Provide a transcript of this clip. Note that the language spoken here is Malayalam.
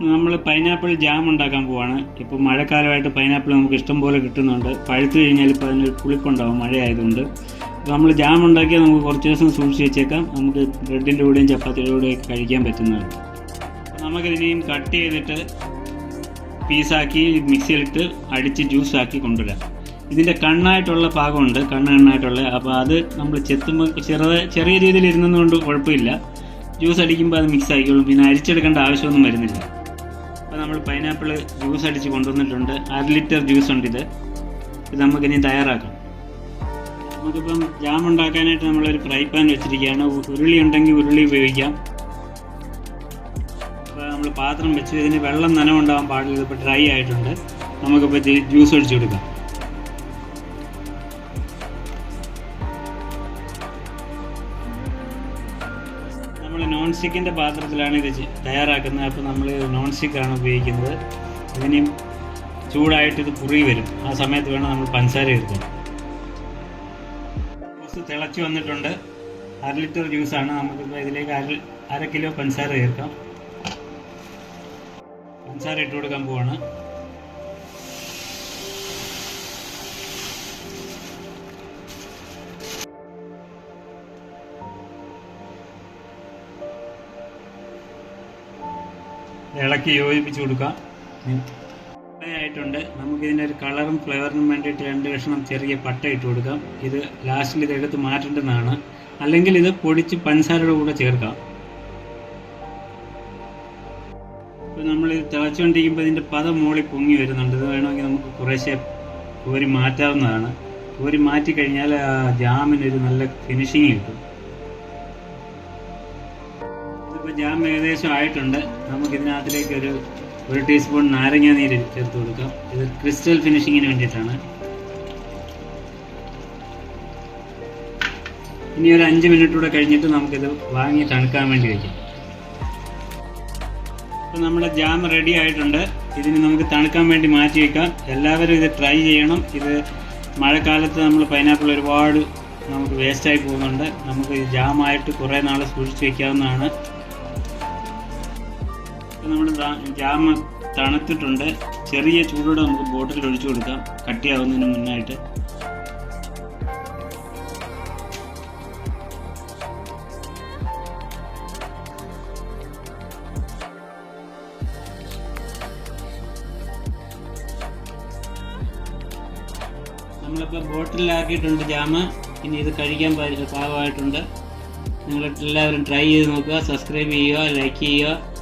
നമ്മൾ പൈനാപ്പിൾ ജാം ഉണ്ടാക്കാൻ പോവാണ്. ഇപ്പോൾ മഴക്കാലമായിട്ട് പൈനാപ്പിൾ നമുക്ക് ഇഷ്ടം പോലെ കിട്ടുന്നുണ്ട്. പഴുത്തു കഴിഞ്ഞാൽ ഇപ്പോൾ അതിനൊരു പുളിപ്പുണ്ടാവും മഴയായതുകൊണ്ട്. അപ്പോൾ നമ്മൾ ജാം ഉണ്ടാക്കിയാൽ നമുക്ക് കുറച്ച് ദിവസം സൂക്ഷിച്ച് വെച്ചേക്കാം. നമുക്ക് ബ്രെഡിന്റെ കൂടെയും ചപ്പാത്തിയുടെ കൂടെയും കഴിക്കാൻ പറ്റുന്നതാണ്. അപ്പോൾ നമുക്കിതിനെയും കട്ട് ചെയ്തിട്ട് പീസാക്കി മിക്സിയിലിട്ട് അടിച്ച് ജ്യൂസാക്കി കൊണ്ടുവരാം. ഇതിന്റെ കണ്ണായിട്ടുള്ള പാകമുണ്ട് കണ്ണ് കണ്ണായിട്ടുള്ള. അപ്പോൾ അത് നമ്മൾ ചെത്തുമ്പോൾ ചെറുത് ചെറിയ രീതിയിൽ ഇരുന്നതുകൊണ്ട് കുഴപ്പമില്ല. ജ്യൂസ് അടിക്കുമ്പോൾ അത് മിക്സ് ആയിക്കോളും പിന്നെ അരിച്ചെടുക്കേണ്ട ആവശ്യമൊന്നും വരുന്നില്ല. നമ്മൾ പൈനാപ്പിൾ ജ്യൂസ് അടിച്ച് കൊണ്ടുവന്നിട്ടുണ്ട്. അര ലിറ്റർ ജ്യൂസ് ഉണ്ട് ഇത് ഇത് നമുക്കിനി തയ്യാറാക്കാം. നമുക്കിപ്പം ജാം ഉണ്ടാക്കാനായിട്ട് നമ്മളൊരു ഫ്രൈ പാൻ വെച്ചിരിക്കുകയാണ്. ഉരുളി ഉണ്ടെങ്കിൽ ഉരുളി ഉപയോഗിക്കാം. അപ്പോൾ നമ്മൾ പാത്രം വെച്ച് ഇതിന് വെള്ളം നനവുണ്ടാകാൻ പാടില്ല. ഇപ്പോൾ ഡ്രൈ ആയിട്ടുണ്ട്. നമുക്കിപ്പോൾ ജ്യൂസ് ഒഴിച്ചു കൊടുക്കാം. നമ്മൾ നോൺ സ്റ്റിക്കിന്റെ പാത്രത്തിലാണ് ഇത് തയ്യാറാക്കുന്നത്. അപ്പോൾ നമ്മൾ നോൺ സ്റ്റിക്കാണ് ഉപയോഗിക്കുന്നത്. ഇതിനും ചൂടായിട്ട് ഇത് കുറുകി വരും. ആ സമയത്ത് വേണം നമ്മൾ പഞ്ചസാര എടുക്കാൻ. ജ്യൂസ് തിളച്ച് വന്നിട്ടുണ്ട്. അര ലിറ്റർ ജ്യൂസാണ്. നമുക്കിപ്പോൾ ഇതിലേക്ക് അര അര കിലോ പഞ്ചസാര ചേർക്കാം. പഞ്ചസാര ഇട്ട് കൊടുക്കാൻ പോവാണ്. ഇളക്കി യോജിപ്പിച്ച് കൊടുക്കാം. ആയിട്ടുണ്ട്. നമുക്ക് ഇതിന്റെ ഒരു കളറും ഫ്ലേവറിനും വേണ്ടിയിട്ട് രണ്ട് കഷ്ണം ചെറിയ പട്ട ഇട്ട് കൊടുക്കാം. ഇത് ലാസ്റ്റിൽ ഇത് എടുത്ത് മാറ്റേണ്ടതാണ്. അല്ലെങ്കിൽ ഇത് പൊടിച്ച് പഞ്ചസാരയുടെ കൂടെ ചേർക്കാം. ഇപ്പോൾ നമ്മൾ ഇത് തിളച്ചുകൊണ്ടിരിക്കുമ്പോൾ ഇതിന്റെ പദം മോളി പൊങ്ങി വരുന്നുണ്ട്. ഇത് വേണമെങ്കിൽ നമുക്ക് കുറേശ്ശെ കോരി മാറ്റാവുന്നതാണ്. കോരി മാറ്റി കഴിഞ്ഞാൽ ആ ജാമിനൊരു നല്ല ഫിനിഷിങ് കിട്ടും. ഇതിപ്പോൾ ജാം ഏകദേശം ആയിട്ടുണ്ട്. നമുക്ക് ഇതിനകത്തിലേക്ക് ഒരു ഒരു ടീസ്പൂൺ നാരങ്ങ നീര് ചേർത്ത് കൊടുക്കാം. ഇത് ക്രിസ്റ്റൽ ഫിനിഷിങ്ങിന് വേണ്ടിയിട്ടാണ്. ഇനി ഒരു അഞ്ച് മിനിറ്റ് കൂടെ കഴിഞ്ഞിട്ട് നമുക്കിത് വാങ്ങി തണുക്കാൻ വേണ്ടി വയ്ക്കാം അപ്പോൾ നമ്മുടെ ജാം റെഡി ആയിട്ടുണ്ട്. ഇതിന് നമുക്ക് തണുക്കാൻ വേണ്ടി മാറ്റി വയ്ക്കാം എല്ലാവരും ഇത് ട്രൈ ചെയ്യണം. ഇത് മഴക്കാലത്ത് നമ്മൾ പൈനാപ്പിൾ ഒരുപാട് നമുക്ക് വേസ്റ്റായി പോകുന്നുണ്ട്. നമുക്ക് ജാമായിട്ട് കുറേ നാൾ സൂക്ഷിച്ച് വയ്ക്കാവുന്നതാണ് നമ്മുടെ ജാം തണുത്തിട്ടുണ്ട്. ചെറിയ ചൂടോടെ നമുക്ക് ബോട്ടിൽ ഒഴിച്ചു കൊടുക്കാം. കട്ടിയാവുന്നതിന് മുന്നായിട്ട്. നമ്മളിപ്പോൾ ബോട്ടിലാക്കിയിട്ടുണ്ട് ജാമ് ഇനി ഇത് കഴിക്കാൻ പാകമായിട്ടുണ്ട്. നിങ്ങൾ എല്ലാവരും ട്രൈ ചെയ്ത് നോക്കുക സബ്സ്ക്രൈബ് ചെയ്യുക ലൈക്ക് ചെയ്യുക.